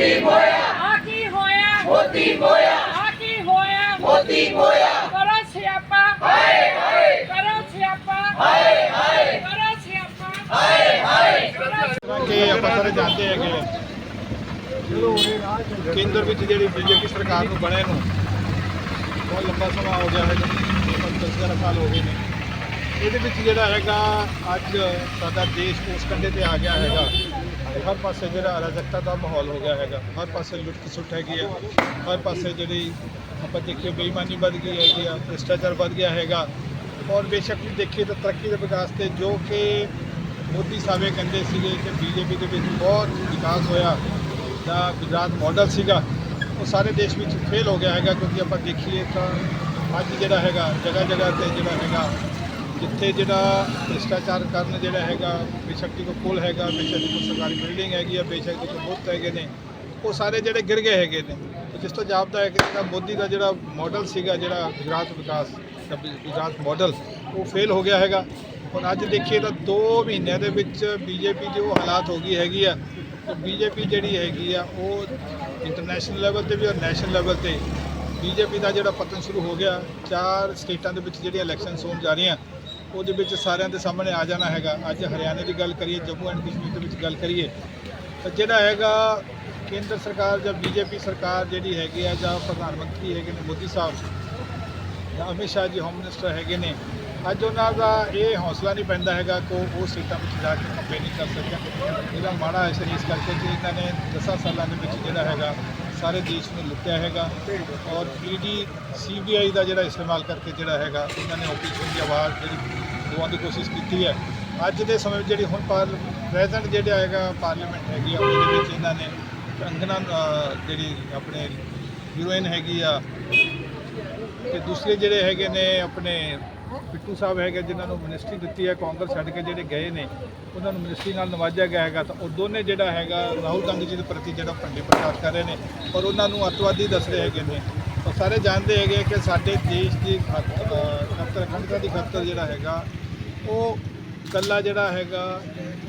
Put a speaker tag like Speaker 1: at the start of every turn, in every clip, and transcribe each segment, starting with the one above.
Speaker 1: ਮੋਇਆ।
Speaker 2: ਆ ਕੀ ਹੋਇਆ।
Speaker 1: ਮੋਦੀ ਮੋਇਆ।
Speaker 2: ਕਰੋ ਸਿਆਪਾ।
Speaker 1: ਹਾਏ ਹਾਏ।
Speaker 2: ਕਰੋ ਸਿਆਪਾ।
Speaker 1: ਹਾਏ ਹਾਏ।
Speaker 2: ਕਰੋ ਸਿਆਪਾ।
Speaker 1: ਹਾਏ ਹਾਏ।
Speaker 3: ਕਿ ਆਪਾਂ ਸਾਰੇ ਜਾਣਦੇ ਹੈਗੇ ਆ। ਕੇਂਦਰ ਵਿੱਚ ਜਿਹੜੀ ਬੀਜੇਪੀ ਸਰਕਾਰ ਨੂੰ ਬਣੇ ਨੂੰ ਬਹੁਤ ਲੰਬਾ ਸਮਾਂ ਹੋ ਗਿਆ ਹੈ 10 ਸਾਲ ਹੋ ਗਏ ਨੇ। ਇਹਦੇ ਵਿੱਚ ਜਿਹੜਾ ਹੈਗਾ ਅੱਜ ਸਾਡਾ ਦੇਸ਼ ਉਸ ਕੰਢੇ ਤੇ ਆ ਗਿਆ ਹੈਗਾ। ਹਰ ਪਾਸੇ ਜਿਹੜਾ ਅਰਾਜਕਤਾ ਦਾ ਮਾਹੌਲ ਹੋ ਗਿਆ ਹੈਗਾ, ਹਰ ਪਾਸੇ ਲੁੱਟ ਖਸੁੱਟ ਹੈਗੀ ਆ। ਹਰ ਪਾਸੇ ਜਿਹੜੀ ਆਪਾਂ ਦੇਖੀਏ ਬੇਈਮਾਨੀ ਵੱਧ ਗਈ ਹੈਗੀ ਆ, ਭ੍ਰਿਸ਼ਟਾਚਾਰ ਵੱਧ ਗਿਆ ਹੈਗਾ। ਔਰ ਬੇਸ਼ੱਕ ਵੀ ਦੇਖੀਏ ਤਾਂ ਤਰੱਕੀ ਦੇ ਵਿਕਾਸ ਤੇ ਜੋ ਕਿ ਮੋਦੀ ਸਾਹਿਬ ਇਹ ਕਹਿੰਦੇ ਸੀਗੇ ਕਿ ਬੀਜੇਪੀ ਦੇ ਵਿੱਚ ਬਹੁਤ ਵਿਕਾਸ ਹੋਇਆ, ਦਾ ਗੁਜਰਾਤ ਮਾਡਲ ਸੀਗਾ, ਉਹ ਸਾਰੇ ਦੇਸ਼ ਵਿੱਚ ਫੇਲ ਹੋ ਗਿਆ ਹੈਗਾ। ਕਿਉਂਕਿ ਆਪਾਂ ਦੇਖੀਏ ਤਾਂ ਅੱਜ ਜਿਹੜਾ ਹੈਗਾ ਜਗ੍ਹਾ ਜਗ੍ਹਾ ਤੇ ਜਿਹੜਾ ਹੈਗਾ ਜਿੱਥੇ ਜਿਹੜਾ ਭ੍ਰਿਸ਼ਟਾਚਾਰ ਕਰਨ ਜਿਹੜਾ ਹੈਗਾ, ਬੇਸ਼ੱਕ ਦੀ ਕੋਈ ਪੁਲ ਹੈਗਾ, ਬੇਸ਼ੱਕ ਦੀ ਕੋਈ ਸਰਕਾਰੀ ਬਿਲਡਿੰਗ ਹੈਗੀ ਆ, ਬੇਸ਼ੱਕ ਦੀ ਕੋਈ ਬੁੱਤ ਹੈਗੇ ਨੇ, ਉਹ ਸਾਰੇ ਜਿਹੜੇ ਗਿਰ ਗਏ ਹੈਗੇ ਨੇ। ਜਿਸ ਤੋਂ ਜਾਪਦਾ ਹੈ ਕਿ ਜਿਹੜਾ ਮੋਦੀ ਦਾ ਜਿਹੜਾ ਮਾਡਲ ਸੀਗਾ, ਜਿਹੜਾ ਗੁਜਰਾਤ ਵਿਕਾਸ, ਗੁਜਰਾਤ ਮਾਡਲ ਉਹ ਫੇਲ ਹੋ ਗਿਆ ਹੈਗਾ। ਹੁਣ ਅੱਜ ਦੇਖੀਏ ਤਾਂ 2 ਮਹੀਨਿਆਂ ਦੇ ਵਿੱਚ ਬੀਜੇਪੀ ਦੀ ਉਹ ਹਾਲਾਤ ਹੋ ਗਈ ਹੈਗੀ ਆ। ਤੇ ਬੀਜੇਪੀ ਜਿਹੜੀ ਹੈਗੀ ਆ, ਉਹ ਇੰਟਰਨੈਸ਼ਨਲ ਲੈਵਲ ਤੇ ਵੀ ਔਰ ਨੈਸ਼ਨਲ ਲੈਵਲ ਤੇ ਬੀਜੇਪੀ ਦਾ ਜਿਹੜਾ ਪਤਨ ਸ਼ੁਰੂ ਹੋ ਗਿਆ। ਚਾਰ ਸਟੇਟਾਂ ਦੇ ਵਿੱਚ ਜਿਹੜੀਆਂ ਇਲੈਕਸ਼ਨਸ ਹੋਣ ਜਾ ਰਹੀਆਂ ਉਹਦੇ ਵਿੱਚ ਸਾਰਿਆਂ ਦੇ ਸਾਹਮਣੇ ਆ ਜਾਣਾ ਹੈਗਾ। ਅੱਜ ਹਰਿਆਣੇ ਦੀ ਗੱਲ ਕਰੀਏ, ਜੰਮੂ ਐਂਡ ਕਸ਼ਮੀਰ ਦੇ ਵਿੱਚ ਗੱਲ ਕਰੀਏ, ਤਾਂ ਜਿਹੜਾ ਹੈਗਾ ਕੇਂਦਰ ਸਰਕਾਰ ਜਾਂ ਬੀਜੇਪੀ ਸਰਕਾਰ ਜਿਹੜੀ ਹੈਗੀ ਆ ਜਾਂ ਪ੍ਰਧਾਨ ਮੰਤਰੀ ਹੈਗੇ ਨੇ ਮੋਦੀ ਸਾਹਿਬ ਜਾਂ ਅਮਿਤ ਸ਼ਾਹ ਜੀ ਹੋਮ ਮਿਨਿਸਟਰ ਹੈਗੇ ਨੇ, ਅੱਜ ਉਹਨਾਂ ਦਾ ਇਹ ਹੌਸਲਾ ਨਹੀਂ ਪੈਂਦਾ ਹੈਗਾ ਕਿ ਉਹ ਉਹ ਸੀਟਾਂ ਵਿੱਚ ਜਾ ਕੇ ਕੰਪੇਨਿੰਗ ਕਰ ਸਕਣ। ਇਹਦਾ ਮਾੜਾ ਅਸਰ ਇਸ ਕਰਕੇ ਕਿ ਇਹਨਾਂ ਨੇ 10 ਸਾਲਾਂ ਦੇ ਵਿੱਚ ਜਿਹੜਾ ਹੈਗਾ ਸਾਰੇ ਦੇਸ਼ ਨੂੰ ਲੁੱਟਿਆ ਹੈਗਾ ਔਰ ਈਡੀ ਸੀਬੀਆਈ ਦਾ ਜਿਹੜਾ ਇਸਤੇਮਾਲ ਕਰਕੇ ਜਿਹੜਾ ਹੈਗਾ ਇਹਨਾਂ ਨੇ ਆਪੋਜੀਸ਼ਨ ਦੀ ਆਵਾਜ਼ ਜਿਹੜੀ ਦਵਾਉਣ ਦੀ ਕੋਸ਼ਿਸ਼ ਕੀਤੀ ਹੈ। ਅੱਜ ਦੇ ਸਮੇਂ ਵਿੱਚ ਜਿਹੜੀ ਹੁਣ ਪ੍ਰੈਜ਼ੈਂਟ ਜਿਹੜਾ ਹੈਗਾ ਪਾਰਲੀਮੈਂਟ ਹੈਗੀ ਆ, ਉਹਦੇ ਵਿੱਚ ਇਹਨਾਂ ਨੇ ਕੰਗਨਾ ਜਿਹੜੀ ਆਪਣੇ ਹੀਰੋਇਨ ਹੈਗੀ ਆ ਤੇ ਦੂਸਰੇ ਜਿਹੜੇ ਹੈਗੇ ਨੇ ਆਪਣੇ ਬਿੱਟੂ ਸਾਹਿਬ ਹੈਗੇ, ਜਿਨ੍ਹਾਂ ਨੂੰ ਮਿਨਿਸਟਰੀ ਦਿੱਤੀ ਹੈ, ਕਾਂਗਰਸ ਛੱਡ ਕੇ ਜਿਹੜੇ ਗਏ ਨੇ, ਉਹਨਾਂ ਨੂੰ ਮਿਨਿਸਟਰੀ ਨਾਲ ਨਵਾਜਿਆ ਗਿਆ ਹੈਗਾ। ਤਾਂ ਉਹ ਦੋਨੇ ਜਿਹੜਾ ਹੈਗਾ, ਰਾਹੁਲ ਗਾਂਧੀ ਜੀ ਦੇ ਪ੍ਰਤੀ ਜਿਹੜਾ ਭੰਡੇ ਪ੍ਰਚਾਰ ਕਰ ਰਹੇ ਨੇ, ਔਰ ਉਹਨਾਂ ਨੂੰ ਅੱਤਵਾਦੀ ਦੱਸ ਰਹੇ ਹੈਗੇ ਨੇ। ਔਰ ਸਾਰੇ ਜਾਣਦੇ ਹੈਗੇ ਕਿ ਸਾਡੇ ਦੇਸ਼ ਦੀ ਖਾਤ- ਅਹ ਅਖੰਡਤਾ ਦੀ ਖਾਤਰ ਜਿਹੜਾ ਹੈਗਾ, ਉਹ ਕੱਲਾ ਜਿਹੜਾ ਹੈਗਾ,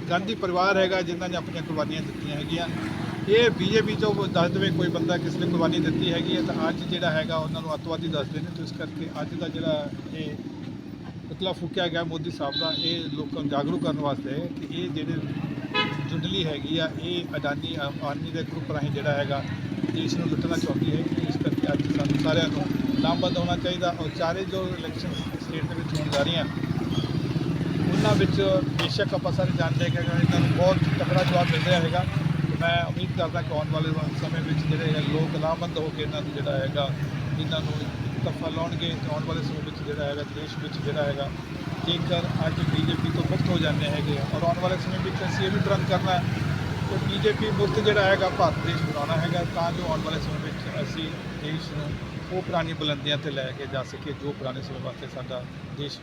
Speaker 3: ਗਾਂਧੀ ਪਰਿਵਾਰ ਹੈਗਾ, ਜਿਨ੍ਹਾਂ ਨੇ ਆਪਣੀਆਂ ਕੁਰਬਾਨੀਆਂ ਦਿੱਤੀਆਂ ਹੈਗੀਆਂ। ਇਹ ਬੀਜੇਪੀ ਤੋਂ ਕੋਈ ਦੱਸ ਦੇਵੇ, ਕੋਈ ਬੰਦਾ ਕਿਸ ਨੇ ਕੁਰਬਾਨੀ ਦਿੱਤੀ ਹੈਗੀ ਹੈ ਤਾਂ ਅੱਜ ਜਿਹੜਾ ਹੈਗਾ ਉਹਨਾਂ ਨੂੰ ਅੱਤਵਾਦੀ ਦੱਸਦੇ ਨੇ ਤੇ ਇਸ ਕਰਕੇ ਅੱਜ ਦਾ ਜਿਹੜਾ ਇਹ ਪੁਤਲਾ ਫੂਕਿਆ ਗਿਆ ਮੋਦੀ ਸਾਹਿਬ ਦਾ, ਇਹ ਲੋਕਾਂ ਨੂੰ ਜਾਗਰੂਕ ਕਰਨ ਵਾਸਤੇ ਕਿ ਇਹ ਜਿਹੜੇ ਜੁੰਡਲੀ ਹੈਗੀ ਆ, ਇਹ ਅਡਾਨੀ ਆਰਮੀ ਦੇ ਗਰੁੱਪ ਰਾਹੀਂ ਜਿਹੜਾ ਹੈਗਾ, ਦੇਸ਼ ਨੂੰ ਲੁੱਟਣਾ ਚਾਹੁੰਦੀ ਹੈ, ਇਸ ਕਰਕੇ ਅੱਜ ਸਾਨੂੰ ਸਾਰਿਆਂ ਨੂੰ ਲਾਮਬੰਦ ਹੋਣਾ ਚਾਹੀਦਾ ਔਰ ਚਾਰੇ ਜੋ ਇਲੈਕਸ਼ਨ ਸਟੇਟ ਦੇ ਵਿੱਚ ਹੋਣ ਜਾ ਰਹੀਆਂ, ਉਹਨਾਂ ਵਿੱਚ ਬੇਸ਼ੱਕ ਆਪਾਂ ਸਾਰੇ ਜਾਣਦੇ ਕਿ ਇਹਨਾਂ ਨੂੰ ਬਹੁਤ ਤਕੜਾ ਜਵਾਬ ਮਿਲ ਰਿਹਾ ਹੈਗਾ। ਮੈਂ ਉਮੀਦ ਕਰਦਾ ਕਿ ਆਉਣ ਵਾਲੇ ਸਮੇਂ ਵਿੱਚ ਜਿਹੜੇ ਹੈ ਲੋਕ ਲਾਮਬੰਦ ਹੋ ਕੇ ਇਹਨਾਂ ਨੂੰ ਜਿਹੜਾ ਹੈਗਾ, ਇਹਨਾਂ ਨੂੰ ਤਫਾ ਲਾਉਣਗੇ ਤੇ ਆਉਣ ਵਾਲੇ ਸਮੇਂ ਵਿੱਚ ਜਿਹੜਾ ਹੈਗਾ, ਦੇਸ਼ ਵਿੱਚ ਜਿਹੜਾ ਹੈਗਾ, ਜੇਕਰ ਅੱਜ ਬੀਜੇਪੀ ਤੋਂ ਮੁਕਤ ਹੋ ਜਾਂਦੇ ਹੈਗੇ ਔਰ ਆਉਣ ਵਾਲੇ ਸਮੇਂ ਵਿੱਚ ਅਸੀਂ ਇਹ ਵੀ ਪ੍ਰਣ ਕਰਨਾ ਹੈ ਕਿ ਬੀਜੇਪੀ ਮੁਕਤ ਜਿਹੜਾ ਹੈਗਾ, ਭਾਰਤ ਦੇਸ਼ ਬਣਾਉਣਾ ਹੈਗਾ ਤਾਂ ਜੋ ਆਉਣ ਵਾਲੇ ਸਮੇਂ ਵਿੱਚ ਅਸੀਂ ਦੇਸ਼ ਨੂੰ ਉਹ ਪੁਰਾਣੀ ਬੁਲੰਦੀਆਂ ਤੇ ਲੈ ਕੇ ਜਾ ਸਕੀਏ ਜੋ ਪੁਰਾਣੇ ਸਮੇਂ ਵਾਸਤੇ ਸਾਡਾ ਦੇਸ਼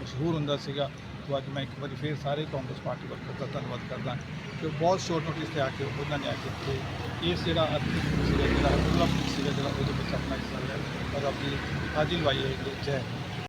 Speaker 3: ਮਸ਼ਹੂਰ ਹੁੰਦਾ ਸੀਗਾ। ਤੋਂ ਅੱਜ ਮੈਂ ਇੱਕ ਵਾਰੀ ਫੇਰ ਸਾਰੇ ਕਾਂਗਰਸ ਪਾਰਟੀ ਵਰਕਰ ਦਾ ਧੰਨਵਾਦ ਕਰਦਾ ਕਿ ਬਹੁਤ ਸ਼ੋਰਟ ਨੋਟਿਸ ਤੇ ਆ ਕੇ ਉਹਨਾਂ ਨੇ ਆ ਕੇ ਇੱਥੇ ਇਸ ਜਿਹੜਾ ਆਰਥਿਕ ਸੀਗਾ ਜਿਹੜਾ ਡਿਵੈਲਪਮੈਂਟ ਸੀਗਾ ਜਿਹੜਾ ਉਹਦੇ ਵਿੱਚ ਆਪਣਾ ਹਿੱਸਾ ਲਿਆ ਔਰ ਆਪਣੀ ਹਾਜ਼ਰੀ ਲਵਾਈ ਹੈ ਜੈ ਹਿੰਦ।